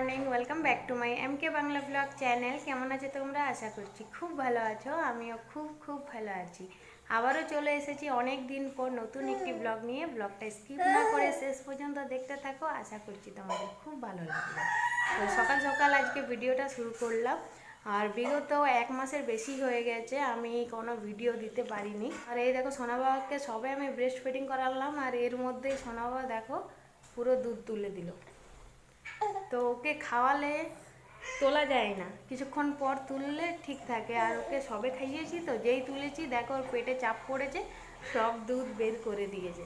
Morning welcome back to my M K Bangla blog channel কেমন আছো তোমরা? আশা করছি খুব ভালো আছো, আমিও খুব খুব ভালো আছি। আবারও চলে এসেছি অনেক দিন পর নতুন একটি ব্লগ নিয়ে। ব্লগটা স্কিপ না করে শেষ পর্যন্ত দেখতে থাকো, আশা করছি তোমাদের খুব ভালো লাগবে। তো সকাল সকাল আজকে ভিডিওটা শুরু করলাম। আর বিগত এক মাসের বেশি হয়ে গেছে, আমি কোনো ভিডিও দিতে পারিনি। আর এই দেখো, সোনা বাবাকে সবে আমি ব্রেস্ট ফিডিং করালাম, আর এর মধ্যেই সোনা বাবা দেখো, পুরো দুধ তুলে দিল। তো ওকে খাওয়ালে তোলা যায় না। কিছুক্ষণ পর তুললে ঠিক থাকে। আর ওকে সবে খাইয়েছি তো, যেই তুলেছি, দেখো ওর পেটে চাপ পড়েছে, সব দুধ বের করে দিয়েছে।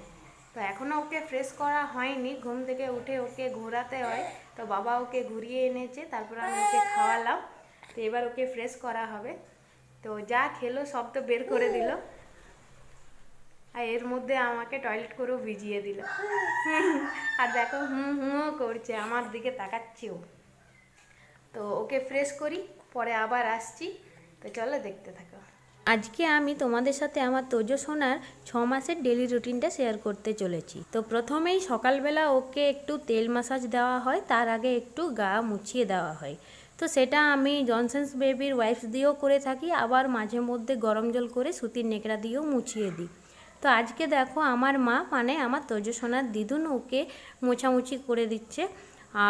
তো এখনও ওকে ফ্রেশ করা হয়নি। ঘুম থেকে উঠে ওকে ঘোরাতে হয়। তো বাবা ওকে ঘুরিয়ে এনেছে, তারপর আমি ওকে খাওয়ালাম। তো এবার ওকে ফ্রেশ করা হবে। তো যা খেলো, সব তো বের করে দিল। আর এর মধ্যে আমাকে টয়লেট করেও ভিজিয়ে দিল। আর দেখো হুম হুমও করছে, আমার দিকে তাকাচ্ছেও। তো ওকে ফ্রেশ করি, পরে আবার আসছি। তো চলো দেখতে থাকো। আজকে আমি তোমাদের সাথে আমার তোজো সোনার ছ মাসের ডেলি রুটিনটা শেয়ার করতে চলেছি। তো প্রথমেই সকালবেলা ওকে একটু তেল মাসাজ দেওয়া হয়, তার আগে একটু গা মুছিয়ে দেওয়া হয়। তো সেটা আমি জনসন্স বেবির ওয়াইফস দিয়েও করে থাকি, আবার মাঝে মধ্যে গরম জল করে সুতির নেকড়া দিয়েও মুছিয়ে দিই। তো আজকে দেখো আমার মা মানে আমার তোজো দিদুন ওকে মোছামুছি করে দিচ্ছে।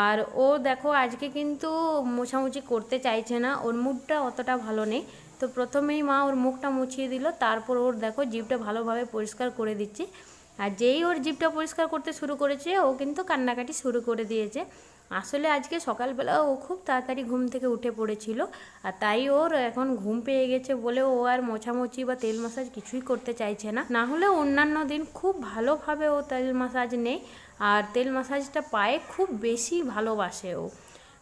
আর ও দেখো আজকে কিন্তু মোছামুছি করতে চাইছে না, ওর মুডটা অতটা ভালো নেই। তো প্রথমেই মা ওর মুখটা মুছিয়ে দিল, তারপর ওর দেখো জিভটা ভালোভাবে পরিষ্কার করে দিচ্ছে। আর যেই ওর জিভটা পরিষ্কার করতে শুরু করেছে, ও কিন্তু কান্নাকাটি শুরু করে দিয়েছে। আসলে আজকে সকালবেলা ও খুব তাড়াতাড়ি ঘুম থেকে উঠে পড়েছিল আর তাই ওর এখন ঘুম পেয়ে গেছে বলে ও আর মোছামুছি বা তেল মাসাজ কিছুই করতে চাইছে না। না হলে অন্যান্য দিন খুব ভালোভাবে ও তেল মাসাজ নেই আর তেল মাসাজটা পায়ে খুব বেশি ভালোবাসে ও।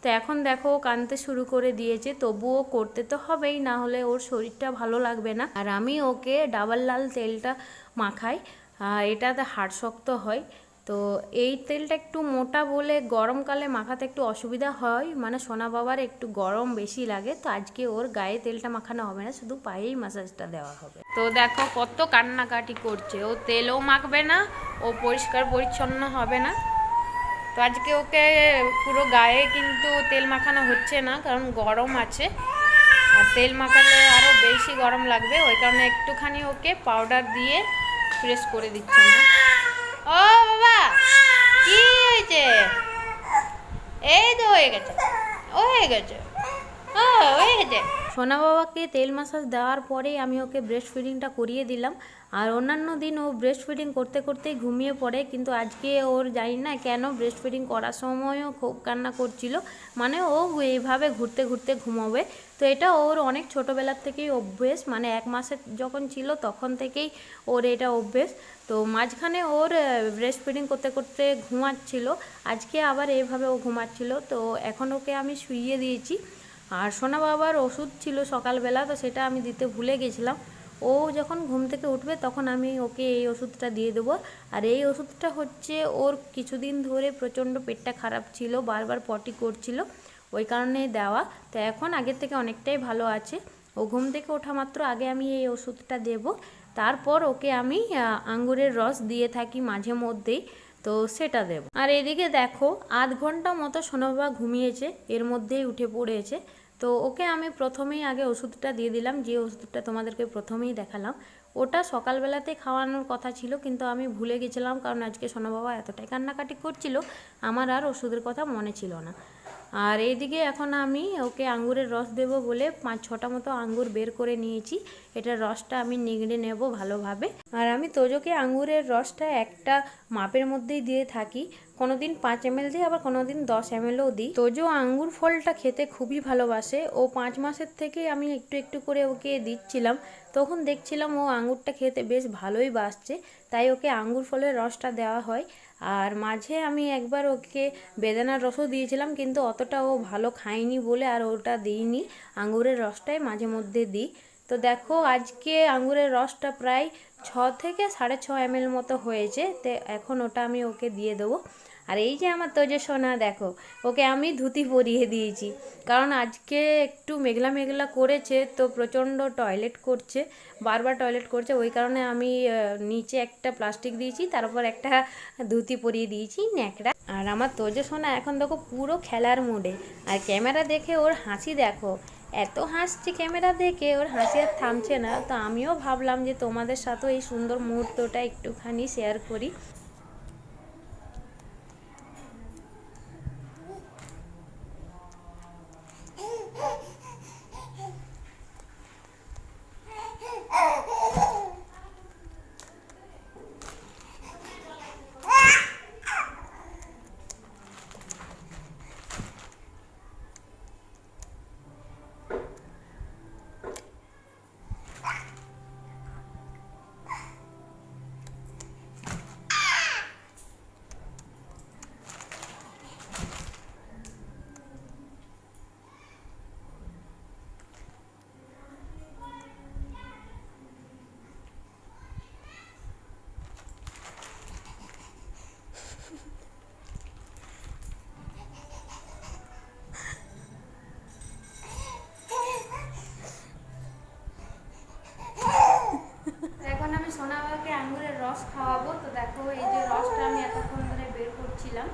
তো এখন দেখো ও কানতে শুরু করে দিয়েছে, তবুও করতে তো হবেই, না হলে ওর শরীরটা ভালো লাগবে না। আর আমি ওকে ডাবল লাল তেলটা মাখাই এটাতে হাড় শক্ত হয়। তো এই তেলটা একটু মোটা বলে গরমকালে মাখাতে একটু অসুবিধা হয়। মানে সোনা বাবার একটু গরম বেশি লাগে, তো আজকে ওর গায়ে তেলটা মাখানো হবে না, শুধু পায়েই মাসাজটা দেওয়া হবে। তো দেখো কত কান্নাকাটি করছে, ও তেলও মাখবে না, ও পরিষ্কার পরিচ্ছন্ন হবে না। তো আজকে ওকে পুরো গায়ে কিন্তু তেল মাখানো হচ্ছে না, কারণ গরম আছে। আর তেল মাখালে আরও বেশি গরম লাগবে, ওই কারণে একটুখানি ওকে পাউডার দিয়ে প্রেস করে দিচ্ছে না ও বাবা। কি হয়েছে? এই তো হয়ে গেছে। হয়ে গেছে। ও হয়ে গেছে। সোনা বাবাকে তেল মাসাজ দেওয়ার পরেই আমি ওকে ব্রেস্ট ফিডিংটা করিয়ে দিলাম। আর অন্যান্য দিন ও ব্রেস্ট ফিডিং করতে করতেই ঘুমিয়ে পড়ে, কিন্তু আজকে ওর জানি না কেন ব্রেস্ট ফিডিং করার সময়ও খুব কান্না করছিল। মানে ও এইভাবে ঘুরতে ঘুরতে ঘুমাবে। তো এটা ওর অনেক ছোটোবেলার থেকেই অভ্যেস মানে এক মাসের যখন ছিল তখন থেকেই ওর এটা অভ্যেস। তো মাঝখানে ওর ব্রেস্ট ফিডিং করতে করতে ঘুমাচ্ছিল। আজকে আবার এইভাবে ও ঘুমাচ্ছিল। তো এখন ওকে আমি শুইয়ে দিয়েছি। আর সোনা বাবার ওষুধ ছিল সকালবেলা, তো সেটা আমি দিতে ভুলে গেছিলাম। ও যখন ঘুম থেকে উঠবে তখন আমি ওকে এই ওষুধটা দিয়ে দেবো। আর এই ওষুধটা হচ্ছে ওর কিছুদিন ধরে প্রচণ্ড পেটটা খারাপ ছিল, বারবার পটি করছিল, ওই কারণে দেওয়া। তো এখন আগের থেকে অনেকটাই ভালো আছে। ও ঘুম থেকে ওঠা মাত্র আগে আমি এই ওষুধটা দেব। তারপর ওকে আমি আঙ্গুরের রস দিয়ে থাকি মাঝে মধ্যেই, তো সেটা দেব। আর এদিকে দেখো, আধ ঘণ্টা মতো সোনাবাবা ঘুমিয়েছে, এর মধ্যেই উঠে পড়েছে। তো ওকে আমি প্রথমেই আগে ওষুধটা দিয়ে দিলাম, যে ওষুধটা তোমাদেরকে প্রথমেই দেখালাম। ওটা সকালবেলাতে খাওয়ানোর কথা ছিল, কিন্তু আমি ভুলে গেছিলাম, কারণ আজকে সোনা বাবা এতটাই কান্নাকাটি করছিল, আমার আর ওষুধের কথা মনে ছিল না। আর এইদিকে এখন আমি ওকে আঙ্গুরের রস দেব বলে পাঁচ ছটা মতো আঙ্গুর বের করে নিয়েছি। এটার রসটা আমি নিগড়ে নেব ভালোভাবে। আর আমি তোজোকে আঙ্গুরের রসটা একটা মাপের মধ্যেই দিয়ে থাকি। কোনো দিন পাঁচ এম এল দিই, আবার কোনো দিন দশ এম এলও দিই তোজো আঙ্গুর ফলটা খেতে খুবই ভালোবাসে, ও পাঁচ মাসের থেকে আমি একটু একটু করে ওকে দিচ্ছিলাম, তখন দেখছিলাম ও আঙ্গুরটা খেতে বেশ ভালোই বাসছে, তাই ওকে আঙ্গুর ফলের রসটা দেওয়া হয়। আর মাঝে আমি একবার ওকে বেদানার রসও দিয়েছিলাম, কিন্তু অতটা ও ভালো খায়নি বলে আর ওটা দিইনি, আঙ্গুরের রসটাই মাঝে মধ্যে দিই। তো দেখো, আজকে আঙ্গুরের রসটা প্রায় ছ থেকে সাড়ে ছ এম মতো হয়েছে, তো এখন ওটা আমি ওকে দিয়ে দেবো। আর এই যে আমার তোজো সোনা, দেখো, ওকে আমি ধুতি পরিয়ে দিয়েছি। কারণ আজকে একটু মেঘলা মেঘলা করেছে, তো প্রচণ্ড টয়লেট করছে, বারবার টয়লেট করছে। ওই কারণে আমি নিচে একটা প্লাস্টিক দিয়েছি তারপর একটা ধুতি পরিয়ে দিয়েছি, ন্যাকড়া। আর আমার তোজো সোনা এখন দেখো পুরো খেলার মুডে আর ক্যামেরা দেখে ওর হাসি দেখো। এত হাসছে ক্যামেরা দেখে, ওর হাসি আর থামছে না। তো আমিও ভাবলাম যে তোমাদের সাথেও এই সুন্দর মুহূর্তটা একটুখানি শেয়ার করি এখন আমি সোনাবাকে আঙ্গুরের রস খাওয়াবো তো দেখো এই যে রসটা আমি এতক্ষণ ধরে বের করছিলাম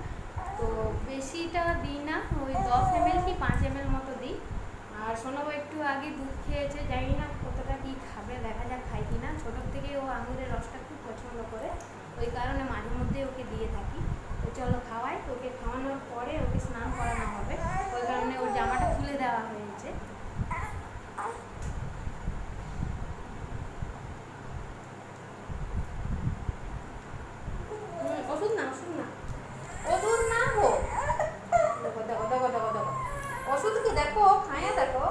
তো বেশিটা দিই না ওই দশ এম কি পাঁচ এম মতো দিই। আর সোনাবা একটু আগে দুধ খেয়েছে, জানি না কতটা কি খাবে, দেখা যাক খাই কি না ছোটোর থেকে ও আঙ্গুরের রসটা খুব পছন্দ করে ওই কারণে মাঝে মধ্যে ওকে দিয়ে থাকি তো চলো খাওয়াই তো ওকে খাওয়ানোর পরে ওকে স্নান করানো হবে ওই কারণে ওর জামাটা খুলে দেওয়া হয়েছে হুম, ওষুধ না ওষুধ না ওষুধ না গো দেখো দেখো দেখো দেখো দেখো ওষুধ কি দেখো খায়া দেখো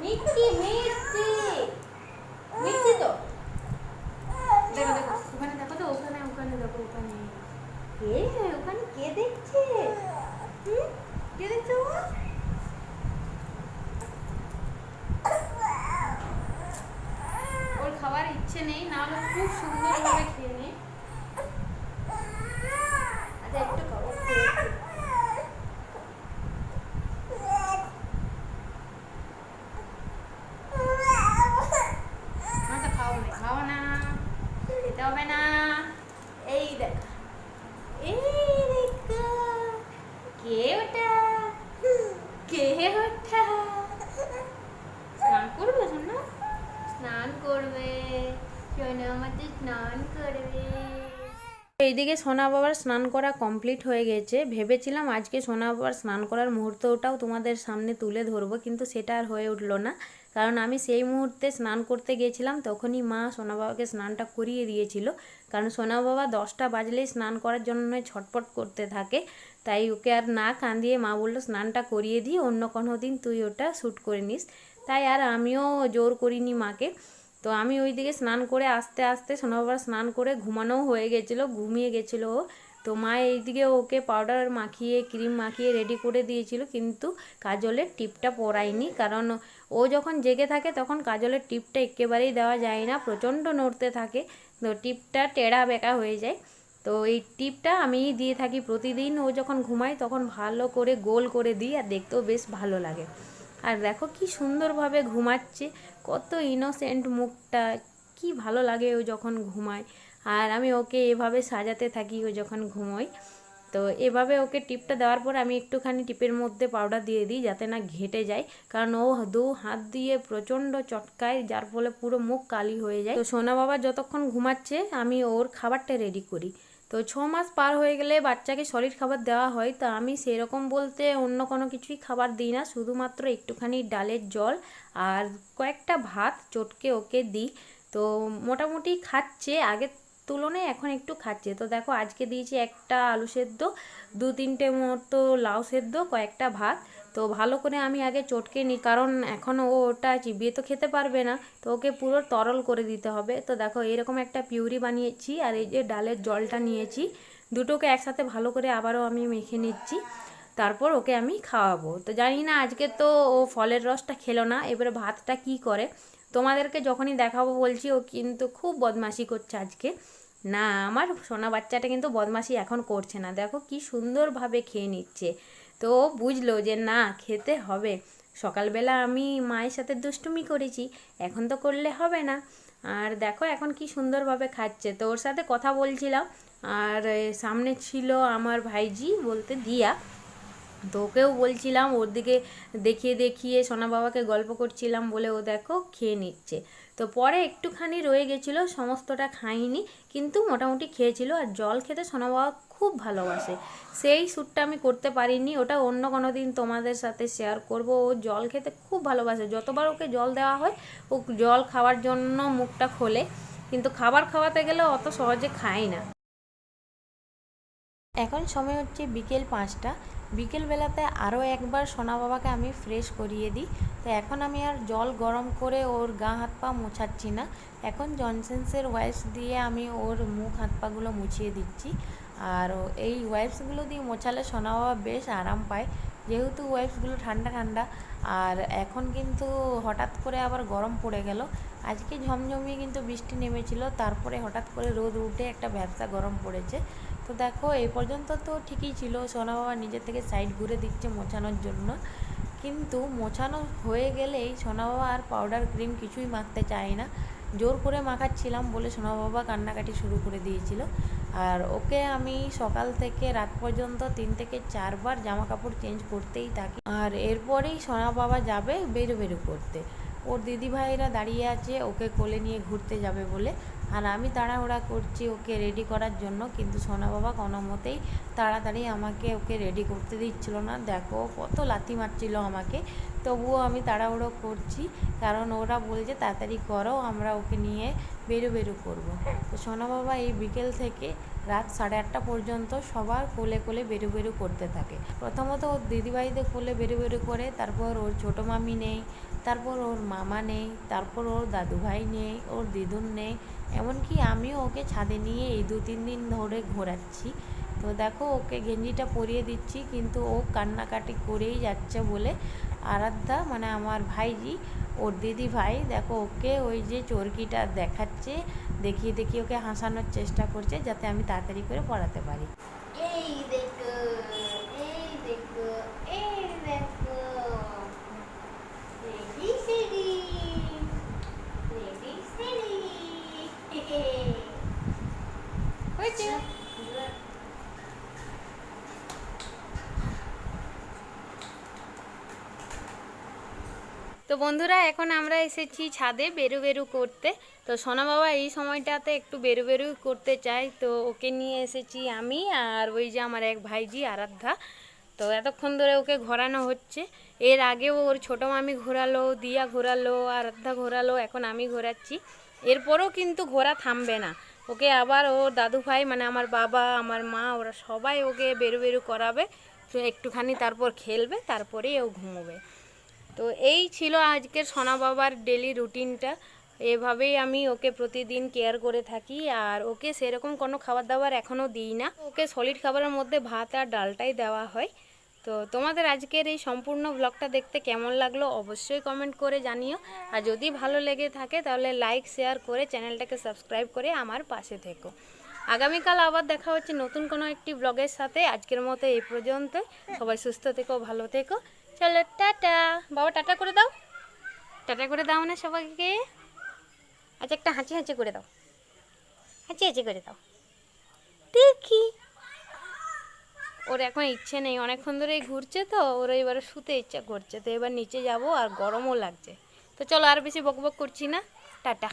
মিষ্টি মিষ্টি মিষ্টি তো দেখো দেখো ওখানে দেখো তো ওখানে ওখানে দেখো ওখানে কে ওখানে কে দেখছে হুম? কে দেখছে ও ওর খাবার ইচ্ছে নেই না হলে খুব সুন্দরভাবে খেয়ে নে আচ্ছা একটু খাব একটু, একটু। না তো খাও না খাও না খেতে হবে না এই দেখ এই দেখো কে ওটা কে ওটা স্নান করবে শোনা স্নান করবে সোনা আমাদের স্নান করবে এইদিকে সোনা বাবার স্নান করা কমপ্লিট হয়ে গেছে। ভেবেছিলাম আজকে সোনা বাবার স্নান করার মুহূর্তটাও তোমাদের সামনে তুলে ধরবো, কিন্তু সেটা আর হয়ে উঠল না। কারণ আমি সেই মুহূর্তে স্নান করতে গেছিলাম, তখনই মা সোনা বাবাকে স্নানটা করিয়ে দিয়েছিল। কারণ সোনা বাবা দশটা বাজলেই স্নান করার জন্য ছটপট করতে থাকে। তাই ওকে আর না কাঁদিয়ে মা বলল, স্নানটা করিয়ে দিয়ে অন্য কোনো দিন তুই ওটা শ্যুট করে নিস। তাই আর আমিও জোর করিনি মাকে। তো আমি ওইদিকে স্নান করে আস্তে আস্তে সোনাবাবার স্নান করে ঘুমানোও হয়ে গেছিল, ঘুমিয়ে গেছিল ও। তো মা এইদিকে ওকে পাউডার মাখিয়ে ক্রিম মাখিয়ে রেডি করে দিয়েছিল, কিন্তু কাজলের টিপটা পরায়নি। কারণ ও যখন জেগে থাকে তখন কাজলের টিপটা একেবারেই দেওয়া যায় না, প্রচণ্ড নড়তে থাকে। তো টিপটা টেড়া বেঁকা হয়ে যায়। তো এই টিপটা আমি দিয়ে থাকি প্রতিদিন। ও যখন ঘুমায় তখন ভালো করে গোল করে দিই, আর দেখতেও বেশ ভালো লাগে। আর দেখো কি সুন্দরভাবে ঘুমাচ্ছে। কত ইনোসেন্ট মুখটা, কি ভালো লাগে ও যখন ঘুমায়। আর আমি ওকে এভাবে সাজাতে থাকি ও যখন ঘুমোয়। তো এভাবে ওকে টিপটা দেওয়ার পর আমি একটুখানি টিপের মধ্যে পাউডার দিয়ে দিই যাতে না ঘেটে যায়। কারণ ও দু হাত দিয়ে প্রচণ্ড চটকায়, যার ফলে পুরো মুখ কালি হয়ে যায়। তো সোনা বাবা যতক্ষণ ঘুমাচ্ছে, আমি ওর খাবারটা রেডি করি। তো ছ মাস পার হয়ে গেলে বাচ্চাকে সলিড খাবার দেওয়া হয়, তা আমি সেরকম বলতে অন্য কোনো কিছুই খাবার দিই না, শুধুমাত্র একটুখানি ডালের জল আর কয়েকটা ভাত চটকে ওকে দিই। তো মোটামুটি খাচ্ছে, আগের তুলনায় এখন একটু খাচ্ছে। তো দেখো আজকে দিয়েছি একটা আলু সেদ্ধ, দু তিনটে মতো লাউ সেদ্ধ, কয়েকটা ভাত। তো ভালো করে আমি আগে চটকে নিই, কারণ এখন ও ওটা চিবিয়ে তো খেতে পারবে না। তো ওকে পুরো তরল করে দিতে হবে। তো দেখো, এরকম একটা পিউরি বানিয়েছি আর এই যে ডালের জলটা নিয়েছি। দুটোকে একসাথে ভালো করে আবারও আমি মেখে নিচ্ছি। তারপর ওকে আমি খাওয়াবো। তো জানি না, আজকে তো ও ফলের রসটা খেলো না। এবারে ভাতটা কি করে? তোমাদেরকে যখনই দেখাবো বলছি, ও কিন্তু খুব বদমাশি করছে আজকে। না, আমার সোনা বাচ্চাটা কিন্তু বদমাশি এখন করছে না। দেখো কি সুন্দরভাবে খেয়ে নিচ্ছে। তো বুঝলো যে না, খেতে হবে। সকালবেলা আমি মায়ের সাথে দুষ্টুমি করেছি, এখন তো করলে হবে না। আর দেখো এখন কি সুন্দরভাবে খাচ্ছে। তো ওর সাথে কথা বলছিলাম, আর সামনে ছিল আমার ভাইজি বলতে দিয়া। তো ওকেও বলছিলাম, ওর দিকে দেখিয়ে দেখিয়ে সোনা বাবাকে গল্প করছিলাম বলে ও দেখো খেয়ে নিচ্ছে। তো পরে একটুখানি রয়ে গেছিল, সমস্তটা খাইনি, কিন্তু মোটামুটি খেয়েছিল। আর জল খেতে সোনা বাবা খুব ভালোবাসে। সেই শ্যুটটা আমি করতে পারিনি, ওটা অন্য কোনো দিন তোমাদের সাথে শেয়ার করব। ও জল খেতে খুব ভালোবাসে, যতবার ওকে জল দেওয়া হয়, ও জল খাওয়ার জন্য মুখটা খোলে। কিন্তু খাবার খাওয়াতে গেলে অত সহজে খায় না। এখন সময় হচ্ছে বিকেল পাঁচটা। বিকেলবেলাতে আরও একবার সোনা বাবাকে আমি ফ্রেশ করিয়ে দিই। তো এখন আমি আর জল গরম করে ওর গা হাত পা মোছাচ্ছি না। এখন জনসেন্সের ওয়াইপস দিয়ে আমি ওর মুখ হাত পাগুলো মুছিয়ে দিচ্ছি। আর এই ওয়াইপসগুলো দিয়ে মোছালে সোনা বাবা বেশ আরাম পায়। যেহেতু ওয়াইপসগুলো ঠান্ডা ঠান্ডা, আর এখন কিন্তু হঠাৎ করে আবার গরম পড়ে গেল। আজকে ঝমঝমিয়ে কিন্তু বৃষ্টি নেমেছিল, তারপরে হঠাৎ করে রোদ উঠে একটা ব্যবসা গরম পড়েছে। তো দেখো এই পর্যন্ত তো ঠিকই ছিল, সোনা বাবা নিজে থেকে সাইড ঘুরে দিচ্ছে মোছানোর জন্য। কিন্তু মোছানো হয়ে গেলেই সোনা বাবা আর পাউডার ক্রিম কিছুই মাখতে চায় না। জোর করে মাখাচ্ছিলাম বলে সোনা বাবা কান্নাকাটি শুরু করে দিয়েছিল। আর ওকে আমি সকাল থেকে রাত পর্যন্ত তিন থেকে চারবার জামা কাপড় চেঞ্জ করতেই থাকি। আর এরপরেই সোনা বাবা যাবে বেরো বেরো করতে। ওর দিদিভাইরা দাঁড়িয়ে আছে, ওকে কোলে নিয়ে ঘুরতে যাবে বলে। আর আমি তাড়াহুড়া করছি ওকে রেডি করার জন্য, কিন্তু সোনা বাবা কোনো মতেই তাড়াতাড়ি আমাকে ওকে রেডি করতে দিচ্ছিল না। দেখো, কত লাথি মারছিল আমাকে। তবুও আমি তাড়াহুড়ো করছি, কারণ ওরা বলছে, তাড়াতাড়ি করো, আমরা ওকে নিয়ে বেরো বেরো করব। তো সোনা বাবা এই বিকেল থেকে রাত সাড়ে আটটা পর্যন্ত সবার কোলে কোলে বেরো বেরো করতে থাকে। প্রথমত ওর দিদিভাইদের কোলে বেরো বেরো করে, তারপর ওর ছোটো মামি নেই, তারপর ওর মামা নেই, তারপর ওর দাদুভাই নেই, ওর দিদুন নেই, এমনকি আমিও ওকে ছাদে নিয়ে এই দু তিন দিন ধরে ঘোরাচ্ছি। তো দেখো ওকে গেঞ্জিটা পরিয়ে দিচ্ছি, কিন্তু ও কান্নাকাটি করেই যাচ্ছে বলে আরাধ্যা মানে আমার ভাইজি, ওর দিদি ভাই, দেখো ওকে ওই যে চরকিটা দেখাচ্ছে, দেখিয়ে দেখিয়ে ওকে হাসানোর চেষ্টা করছে, যাতে আমি তাড়াতাড়ি করে পড়াতে পারি। এই দেখো এই দেখো রেডি সেডি রেডি সেডি হয়েছে তো বন্ধুরা, এখন আমরা এসেছি ছাদে বেরু বেরু করতে। তো সোনা বাবা, এই সময়টাতে একটু বেরু বেরু করতে চায় তো ওকে নিয়ে এসেছি আমি আর ওই যে আমার এক ভাইজি আরাধ্যা। তো এতক্ষণ ধরে ওকে ঘোরানো হচ্ছে। এর আগেও ওর ছোটো মামি ঘোরালো, দিয়া ঘোরালো, আরাধ্যা ঘোরালো, এখন আমি ঘোরাচ্ছি। এরপরও কিন্তু ঘোরা থামবে না। ওকে আবার ওর দাদু ভাই মানে আমার বাবা, আমার মা, ওরা সবাই ওকে বেরু বেরু করাবে। তো একটুখানি তারপর খেলবে, তারপরেই ও ঘুমোবে। তো এই ছিল আজকের সোনা বাবার ডেলি রুটিনটা এভাবেই আমি ওকে প্রতিদিন কেয়ার করে থাকি আর ওকে সেরকম কোনো খাবার দাবার এখনও দিই না। ওকে সলিড খাবারের মধ্যে ভাত আর ডালটাই দেওয়া হয়। তো তোমাদের আজকের এই সম্পূর্ণ ব্লগটা দেখতে কেমন লাগল অবশ্যই কমেন্ট করে জানিও। আর যদি ভালো লেগে থাকে তাহলে লাইক শেয়ার করে চ্যানেলটাকে সাবস্ক্রাইব করে আমার পাশে থেকো। আগামীকাল আবার দেখা হচ্ছে নতুন কোনো একটি ব্লগের সাথে। আজকের মতো এই পর্যন্ত সবাই সুস্থ থেকো, ভালো থেকো। চলো টাটা। বাবা টাটা করে দাও। টাটা করে দাও না সবাইকে। আচ্ছা একটা হাঁচি হাঁচি করে দাও। হাঁচি হাঁচি করে দাও। দেখি। ওর এখন ইচ্ছে নেই। অনেকক্ষণ ধরেই ঘুরছে তো ওর এবার শুতে ইচ্ছা করছে। তো এবার নিচে যাব আর গরমও লাগছে। তো চলো আর বেশি বকবক করছি না। টাটা।